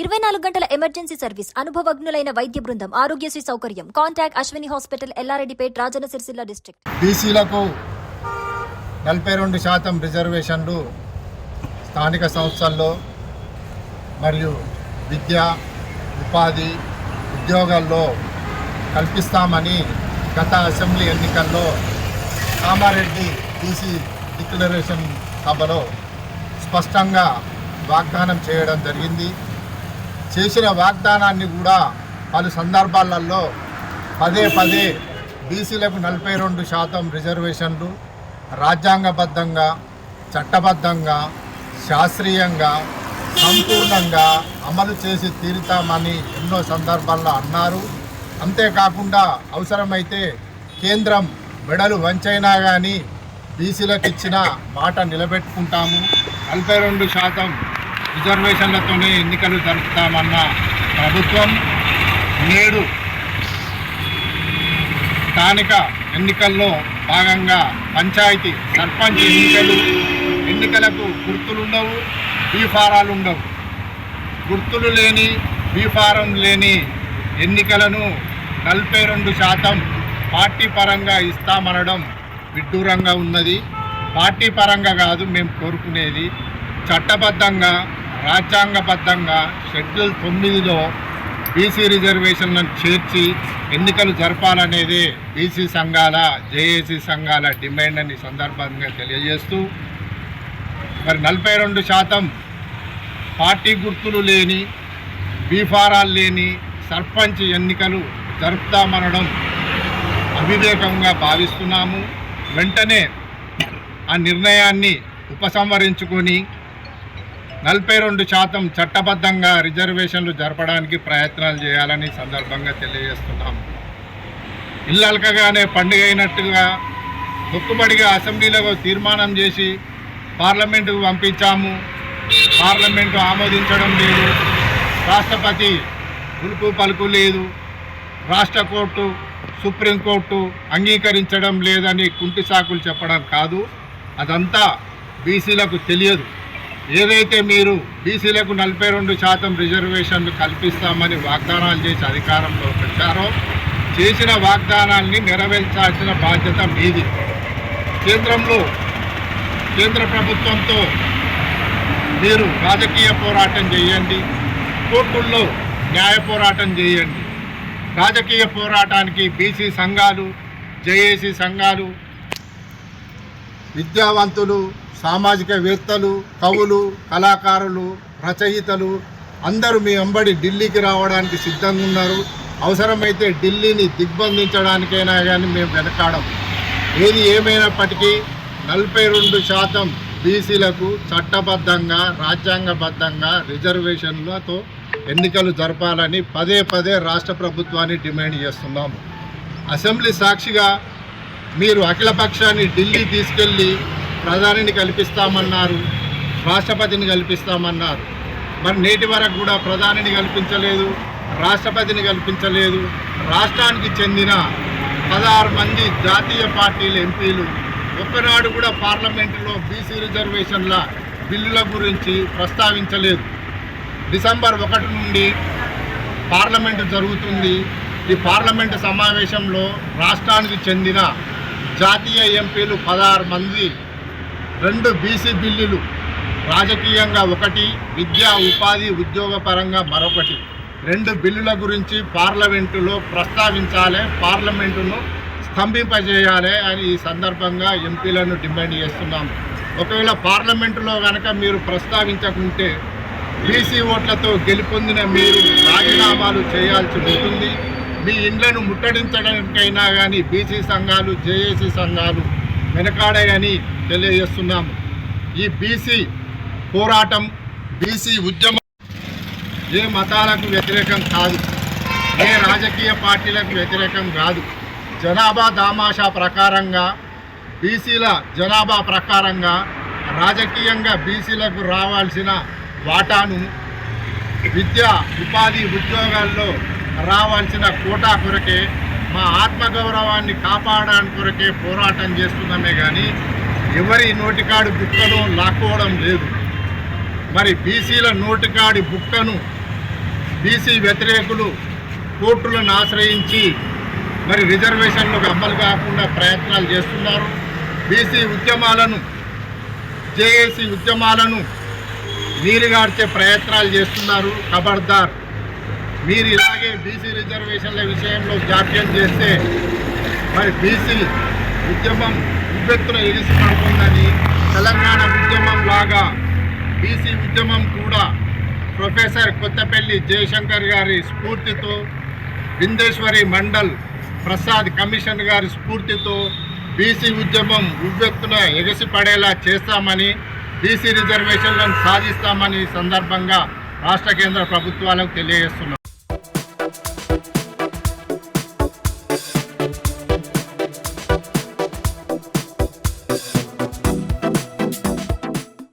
ఇరవై నాలుగు గంటల ఎమర్జెన్సీ సర్వీస్ అనుభవజ్ఞులైన వైద్య బృందం ఆరోగ్యశ్రీ సౌకర్యం contact Ashwini hospital Yellareddypet Rajanna Sircilla district. బీసీలకు నలభై రెండు శాతం రిజర్వేషన్లు స్థానిక సంస్థల్లో మరియు విద్య ఉపాధి ఉద్యోగాల్లో కల్పిస్తామని గత అసెంబ్లీ ఎన్నికల్లో కామారెడ్డి బీసీ డిక్లరేషన్ సభలో స్పష్టంగా వాగ్దానం చేయడం జరిగింది. చేసిన వాగ్దానాన్ని కూడా పలు సందర్భాలలో పదే పదే బీసీలకు నలభై రెండు శాతం రిజర్వేషన్లు రాజ్యాంగబద్ధంగా చట్టబద్ధంగా శాస్త్రీయంగా సంపూర్ణంగా అమలు చేసి తీరుతామని ఎన్నో సందర్భాల్లో అన్నారు. అంతేకాకుండా అవసరమైతే కేంద్రం మెడలు వంచైనా కానీ బీసీలకు ఇచ్చిన మాట నిలబెట్టుకుంటాము. నలభై రెండు శాతం రిజర్వేషన్లతోనే ఎన్నికలు జరుపుతామన్న ప్రభుత్వం నేడు స్థానిక ఎన్నికల్లో భాగంగా పంచాయతీ సర్పంచ్ ఎన్నికలు ఎన్నికలకు గుర్తులుండవు బీఫారాలు ఉండవు గుర్తులు లేని బీఫారం లేని ఎన్నికలను నలభై రెండు శాతం పార్టీ పరంగా ఇస్తామనడం విడ్డూరంగా ఉన్నది. పార్టీ పరంగా కాదు మేము కోరుకునేది చట్టబద్ధంగా రాజ్యాంగబద్ధంగా షెడ్యూల్ తొమ్మిదిలో బీసీ రిజర్వేషన్లను చేర్చి ఎన్నికలు జరపాలనేదే బీసీ సంఘాల జేఏసీ సంఘాల డిమాండ్ అని సందర్భంగా తెలియజేస్తూ మరి నలభై రెండు శాతం పార్టీ గుర్తులు లేని బీఫారాలు లేని సర్పంచ్ ఎన్నికలు జరుపుతామనడం అవివేకంగా భావిస్తున్నాము. వెంటనే ఆ నిర్ణయాన్ని ఉపసంహరించుకొని నలభై రెండు శాతం చట్టబద్ధంగా రిజర్వేషన్లు జరపడానికి ప్రయత్నాలు చేయాలని సందర్భంగా తెలియజేస్తున్నాము ఇల్లలకగానే పండుగ అయినట్టుగా మొక్కుబడిగా అసెంబ్లీలో తీర్మానం చేసి పార్లమెంటుకు పంపించాము. పార్లమెంటు ఆమోదించడం లేదు. రాష్ట్రపతి ఉలుపు పలుకు లేదు. రాష్ట్ర కోర్టు సుప్రీంకోర్టు అంగీకరించడం లేదని కుంటి సాకులు చెప్పడం కాదు. అదంతా బీసీలకు తెలియదు. ఏదైతే మీరు బీసీలకు నలభై రెండు శాతం రిజర్వేషన్లు కల్పిస్తామని వాగ్దానాలు చేసి అధికారంలో వచ్చారో చేసిన వాగ్దానాల్ని నెరవేర్చాల్సిన బాధ్యత మీది. కేంద్రంలో కేంద్ర ప్రభుత్వంతో మీరు రాజకీయ పోరాటం చేయండి కోర్టుల్లో న్యాయ పోరాటం చేయండి. రాజకీయ పోరాటానికి బీసీ సంఘాలు జేఏసీ సంఘాలు విద్యావంతులు సామాజికవేత్తలు కవులు కళాకారులు రచయితలు అందరూ మీ వెంబడి ఢిల్లీకి రావడానికి సిద్ధంగా ఉన్నారు. అవసరమైతే ఢిల్లీని దిగ్బంధించడానికైనా కానీ మేము వెనకాడం. ఏది ఏమైనప్పటికీ నలభై రెండు శాతం బీసీలకు చట్టబద్ధంగా రాజ్యాంగబద్ధంగా రిజర్వేషన్లతో ఎన్నికలు జరపాలని పదే పదే రాష్ట్ర ప్రభుత్వాన్ని డిమాండ్ చేస్తున్నాము. అసెంబ్లీ సాక్షిగా మీరు అఖిలపక్షాన్ని ఢిల్లీ తీసుకెళ్ళి ప్రధానిని కల్పిస్తామన్నారు రాష్ట్రపతిని కల్పిస్తామన్నారు. మరి నేటి వరకు కూడా ప్రధానిని కల్పించలేదు రాష్ట్రపతిని కల్పించలేదు. రాష్ట్రానికి చెందిన పదహారు మంది జాతీయ పార్టీల ఎంపీలు ఒక్కనాడు కూడా పార్లమెంటులో బీసీ రిజర్వేషన్ల బిల్లుల గురించి ప్రస్తావించలేదు. డిసెంబర్ ఒకటి నుండి పార్లమెంటు జరుగుతుంది. ఈ పార్లమెంటు సమావేశంలో రాష్ట్రానికి చెందిన జాతీయ ఎంపీలు పదహారు మంది రెండు బీసీ బిల్లులు రాజకీయంగా ఒకటి విద్యా ఉపాధి ఉద్యోగ పరంగా మరొకటి. రెండు బిల్లుల గురించి పార్లమెంటులో ప్రస్తావించాలి పార్లమెంటును స్తంభింపజేయాలి అని ఈ సందర్భంగా ఎంపీలను డిమాండ్ చేస్తున్నాము ఒకవేళ పార్లమెంటులో కనుక మీరు ప్రస్తావించకుంటే బీసీ ఓట్లతో గెలుపొందిన మీరు రాజీనామాలు చేయాల్సి ఉంటుంది. మీ ఇండ్లను ముట్టడించడానికైనా కానీ బీసీ సంఘాలు జేఏసీ సంఘాలు వెనకాడాయని తెలియజేస్తున్నాము. ఈ బీసీ పోరాటం బీసీ ఉద్యమం ఏ మతాలకు వ్యతిరేకం కాదు. ఏ రాజకీయ పార్టీలకు వ్యతిరేకం కాదు. జనాభా దామాషా ప్రకారంగా బీసీల జనాభా ప్రకారంగా రాజకీయంగా బీసీలకు రావాల్సిన వాటాను విద్య ఉపాధి ఉద్యోగాల్లో రావాల్సిన కోటా కొరకే మా ఆత్మగౌరవాన్ని కాపాడడానికి కొరకే పోరాటం చేస్తున్నామే కానీ ఎవరి నోటికాడి బుక్కను లాక్కోవడం లేదు. మరి బీసీల నోటికాడి బుక్కను బీసీ వ్యతిరేకులు కోర్టులను ఆశ్రయించి మరి రిజర్వేషన్లకు అమలు కాకుండా ప్రయత్నాలు చేస్తున్నారు. బీసీ ఉద్యమాలను జేఏసీ ఉద్యమాలను నీరుగార్చే ప్రయత్నాలు చేస్తున్నారు ఖబర్దార్. మీరు ఇలాగే బీసీ రిజర్వేషన్ల విషయంలో జాప్యం చేస్తే మరి బీసీ ఉద్యమం ఉబ్బెత్తున ఎగిసి పడుతుందని తెలంగాణ ఉద్యమం లాగా బీసీ ఉద్యమం కూడా ప్రొఫెసర్ కొత్తపల్లి జయశంకర్ గారి స్ఫూర్తితో బిందేశ్వరి మండల్ ప్రసాద్ కమిషన్ గారి స్ఫూర్తితో బీసీ ఉద్యమం ఉవ్వెత్తున ఎగసిపడేలా చేస్తామని బీసీ రిజర్వేషన్లను సాధిస్తామని సందర్భంగా రాష్ట్ర కేంద్ర ప్రభుత్వాలకు తెలియజేస్తున్నాం.